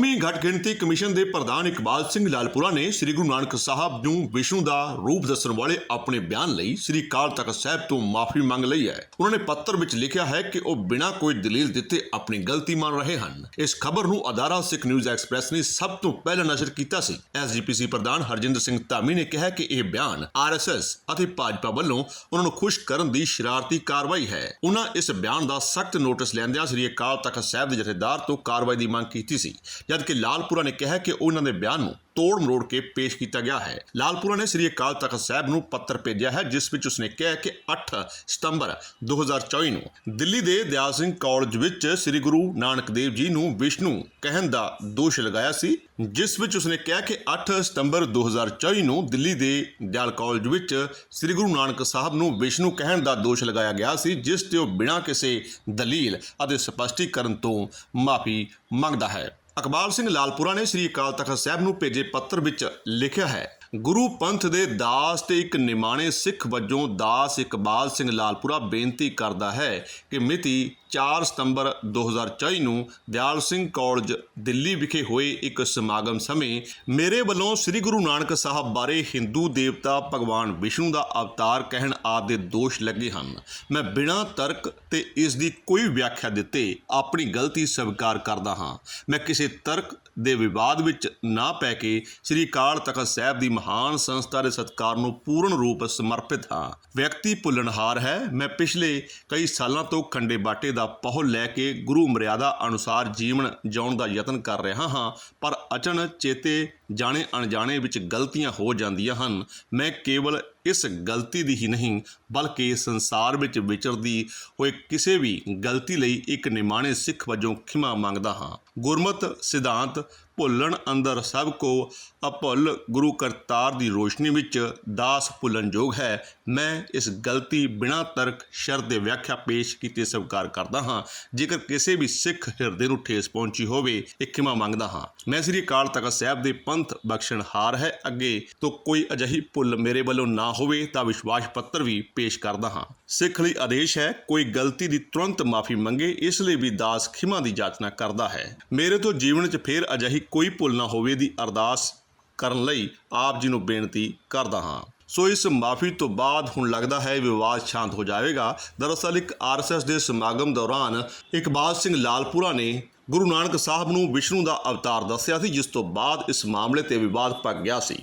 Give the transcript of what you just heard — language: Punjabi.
ਕੌਮੀ ਘੱਟ ਗਿਣਤੀ ਕਮਿਸ਼ਨ ਦੇ ਪ੍ਰਧਾਨ ਇਕਬਾਲ ਸਿੰਘ ਲਾਲਪੁਰਾ ਨੇ ਸ੍ਰੀ ਗੁਰੂ ਨਾਨਕ ਸਾਹਿਬ ਨੂੰ ਵਿਸ਼ਨੂੰ ਦਾ ਰੂਪ ਦੱਸਣ ਵਾਲੇ ਆਪਣੇ ਬਿਆਨ ਲਈ ਸ੍ਰੀ ਅਕਾਲ ਤਖਤ ਸਾਹਿਬ ਤੋਂ ਮਾਫੀ ਮੰਗ ਲਈ ਹੈ। ਉਹਨਾਂ ਨੇ ਪੱਤਰ ਵਿੱਚ ਲਿਖਿਆ ਹੈ ਕਿ ਉਹ ਬਿਨਾਂ ਕੋਈ ਦਲੀਲ ਦਿੱਤੇ ਆਪਣੀ ਗਲਤੀ ਮੰਨ ਰਹੇ ਹਨ। ਇਸ ਖਬਰ ਨੂੰ ਅਦਾਰਾ ਸਿੱਖ ਨਿਊਜ਼ ਐਕਸਪ੍ਰੈਸ ਨੇ ਸਭ ਤੋਂ ਪਹਿਲਾਂ ਨਸ਼ਰ ਕੀਤਾ ਸੀ। ਐਸਜੀਪੀਸੀ ਪ੍ਰਧਾਨ ਹਰਜਿੰਦਰ ਸਿੰਘ ਧਾਮੀ ਨੇ ਕਿਹਾ ਕਿ ਇਹ ਬਿਆਨ ਆਰਐਸਐਸ ਅਤੇ ਭਾਜਪਾ ਵੱਲੋਂ ਉਹਨਾਂ ਨੂੰ ਖੁਸ਼ ਕਰਨ ਦੀ ਸ਼ਰਾਰਤੀ ਕਾਰਵਾਈ ਹੈ। ਉਹਨਾਂ ਇਸ ਬਿਆਨ ਦਾ ਸਖਤ ਨੋਟਿਸ ਲੈਂਦਿਆਂ ਸ੍ਰੀ ਅਕਾਲ ਤਖਤ ਸਾਹਿਬ ਦੇ ਜਥੇਦਾਰ ਤੋਂ ਕਾਰਵਾਈ ਦੀ ਮੰਗ ਕੀਤੀ ਸੀ। ਜਦਕਿ ਲਾਲਪੁਰਾ ਨੇ ਕਿਹਾ ਕਿ ਉਹਨਾਂ ਦੇ ਬਿਆਨ ਨੂੰ ਤੋੜ ਮਰੋੜ ਕੇ ਪੇਸ਼ ਕੀਤਾ ਗਿਆ ਹੈ। ਲਾਲਪੁਰਾ ਨੇ ਸ੍ਰੀ ਅਕਾਲ ਤਖਤ ਸਾਹਿਬ ਨੂੰ ਪੱਤਰ ਭੇਜਿਆ ਹੈ, ਜਿਸ ਵਿੱਚ ਉਸਨੇ ਕਿਹਾ ਕਿ 8 ਸਤੰਬਰ 2024 ਨੂੰ ਦਿੱਲੀ ਦੇ ਦਿਆਲ ਸਿੰਘ ਕਾਲਜ ਵਿੱਚ ਸ੍ਰੀ ਗੁਰੂ ਨਾਨਕ ਦੇਵ ਜੀ ਨੂੰ ਵਿਸ਼ਨੂੰ ਕਹਿਣ ਦਾ ਦੋਸ਼ ਲਗਾਇਆ ਸੀ, ਜਿਸ ਵਿੱਚ ਉਸਨੇ ਕਿਹਾ ਕਿ 8 ਸਤੰਬਰ 2024 ਨੂੰ ਦਿੱਲੀ ਦੇ ਦਿਆਲ ਕਾਲਜ ਵਿੱਚ ਸ੍ਰੀ ਗੁਰੂ ਨਾਨਕ ਸਾਹਿਬ ਨੂੰ ਵਿਸ਼ਨੂੰ ਕਹਿਣ ਦਾ ਦੋਸ਼ ਲਗਾਇਆ ਗਿਆ ਸੀ, ਜਿਸ ਤੇ ਉਹ ਬਿਨਾਂ ਕਿਸੇ ਦਲੀਲ ਅਤੇ ਸਪਸ਼ਟੀਕਰਨ ਤੋਂ ਮਾਫੀ ਮੰਗਦਾ ਹੈ। ਅਕਬਾਲ ਸਿੰਘ ਲਾਲਪੁਰਾ ਨੇ ਸ੍ਰੀ ਅਕਾਲ ਤਖਤ ਸਾਹਿਬ ਨੂੰ ਭੇਜੇ ਪੱਤਰ ਵਿੱਚ ਲਿਖਿਆ ਹੈ। ਗੁਰੂ ਪੰਥ ਦੇ ਦਾਸ ਤੇ ਇੱਕ ਨਿਮਾਣੇ ਸਿੱਖ ਵਜੋਂ ਦਾਸ ਇਕਬਾਲ ਸਿੰਘ ਲਾਲਪੁਰਾ ਬੇਨਤੀ ਕਰਦਾ ਹੈ ਕਿ ਮਿਤੀ 4 ਸਤੰਬਰ 2024 ਨੂੰ ਦਿਆਲ ਸਿੰਘ ਕਾਲਜ ਦਿੱਲੀ ਵਿਖੇ ਹੋਏ ਇੱਕ ਸਮਾਗਮ ਸਮੇਂ ਮੇਰੇ ਵੱਲੋਂ ਸ੍ਰੀ ਗੁਰੂ ਨਾਨਕ ਸਾਹਿਬ ਬਾਰੇ ਹਿੰਦੂ ਦੇਵਤਾ ਭਗਵਾਨ ਵਿਸ਼ਨੂੰ ਦਾ ਅਵਤਾਰ ਕਹਿਣ ਆਦਿ ਦੇ ਦੋਸ਼ ਲੱਗੇ ਹਨ। ਮੈਂ ਬਿਨਾਂ ਤਰਕ ਤੇ ਇਸ ਦੀ ਕੋਈ ਵਿਆਖਿਆ ਦਿੱਤੇ ਆਪਣੀ ਗਲਤੀ ਸਵੀਕਾਰ ਕਰਦਾ ਹਾਂ। ਮੈਂ ਕਿਸੇ ਤਰਕ ਦੇ ਵਿਵਾਦ ਵਿੱਚ ਨਾ ਪੈ ਕੇ ਸ੍ਰੀ ਅਕਾਲ ਤਖਤ ਸਾਹਿਬ ਦੀ ਮਹਾਨ ਸੰਸਥਾ ਦੇ ਸਤਕਾਰ ਨੂੰ ਪੂਰਨ ਰੂਪ ਸਮਰਪਿਤ ਹਾਂ। ਵਿਅਕਤੀ ਭੁੱਲਣਹਾਰ ਹੈ। ਮੈਂ ਪਿਛਲੇ ਕਈ ਸਾਲਾਂ ਤੋਂ ਖੰਡੇ ਬਾਟੇ ਦਾ ਪਹੁਲ ਲੈ ਕੇ ਗੁਰੂ ਮਰਿਆਦਾ ਅਨੁਸਾਰ ਜੀਵਨ ਜਿਉਣ ਦਾ ਯਤਨ ਕਰ ਰਿਹਾ ਹਾਂ, ਪਰ ਅਚਨ ਚੇਤੇ ਜਾਣੇ ਅਣਜਾਣੇ ਵਿੱਚ ਗਲਤੀਆਂ ਹੋ ਜਾਂਦੀਆਂ ਹਨ। ਮੈਂ ਕੇਵਲ ਇਸ ਗਲਤੀ ਦੀ ਹੀ ਨਹੀਂ, ਬਲਕਿ ਸੰਸਾਰ ਵਿੱਚ ਵਿਚਰਦੀ ਹੋਏ ਕਿਸੇ ਵੀ ਗਲਤੀ ਲਈ ਇੱਕ ਨਿਮਾਣੇ ਸਿੱਖ ਵਜੋਂ ਖਿਮਾ ਮੰਗਦਾ ਹਾਂ। ਗੁਰਮਤ, ਸਿਧਾਂਤ, ਭੁੱਲਣ ਅੰਦਰ ਸਭ ਕੋ ਅਭੁੱਲ ਗੁਰੂ ਕਰਤਾਰ ਦੀ ਰੋਸ਼ਨੀ ਵਿੱਚ ਦਾਸ ਭੁੱਲਣਯੋਗ ਹੈ। ਮੈਂ ਇਸ ਗਲਤੀ ਬਿਨਾਂ ਤਰਕ ਸ਼ਰਤ ਦੇ ਵਿਆਖਿਆ ਪੇਸ਼ ਕੀਤੇ ਸਵੀਕਾਰ ਕਰਦਾ ਹਾਂ। ਜੇਕਰ ਕਿਸੇ ਵੀ ਸਿੱਖ ਹਿਰਦੇ ਨੂੰ ਠੇਸ ਪਹੁੰਚੀ ਹੋਵੇ, ਇਹ ਖਿਮਾ ਮੰਗਦਾ ਹਾਂ। ਮੈਂ ਸ੍ਰੀ ਅਕਾਲ ਤਖਤ ਸਾਹਿਬ ਦੇ ਪੰਥ ਬਖਸ਼ਣਹਾਰ ਹੈ। ਅੱਗੇ ਤੋਂ ਕੋਈ ਅਜਿਹੀ ਭੁੱਲ ਮੇਰੇ ਵੱਲੋਂ ਨਾ ਨਾ ਹੋਵੇ ਤਾਂ ਵਿਸ਼ਵਾਸ ਪੱਤਰ ਵੀ ਪੇਸ਼ ਕਰਦਾ ਹਾਂ। ਸਿੱਖ ਲਈ ਆਦੇਸ਼ ਹੈ, ਕੋਈ ਗਲਤੀ ਦੀ ਤੁਰੰਤ ਮਾਫੀ ਮੰਗੇ, ਇਸ ਲਈ ਵੀ ਦਾਸ ਖਿਮਾ ਦੀ ਜਾਚਨਾ ਕਰਦਾ ਹੈ। ਮੇਰੇ ਤੋਂ ਜੀਵਨ 'ਚ ਫੇਰ ਅਜਿਹੀ ਕੋਈ ਭੁੱਲ ਨਾ ਹੋਵੇ ਦੀ ਅਰਦਾਸ ਕਰਨ ਲਈ ਆਪ ਜੀ ਨੂੰ ਬੇਨਤੀ ਕਰਦਾ ਹਾਂ। ਸੋ ਇਸ ਮਾਫੀ ਤੋਂ ਬਾਅਦ ਹੁਣ ਲੱਗਦਾ ਹੈ ਵਿਵਾਦ ਸ਼ਾਂਤ ਹੋ ਜਾਵੇਗਾ। ਦਰਅਸਲ ਇੱਕ ਆਰਐਸਐਸ ਦੇ ਸਮਾਗਮ ਦੌਰਾਨ ਇਕਬਾਲ ਸਿੰਘ ਲਾਲਪੁਰਾ ਨੇ ਗੁਰੂ ਨਾਨਕ ਸਾਹਿਬ ਨੂੰ ਵਿਸ਼ਨੂੰ ਦਾ ਅਵਤਾਰ ਦੱਸਿਆ ਸੀ, ਜਿਸ ਤੋਂ ਬਾਅਦ ਇਸ ਮਾਮਲੇ ਤੇ ਵਿਵਾਦ ਪੱਕ ਗਿਆ ਸੀ।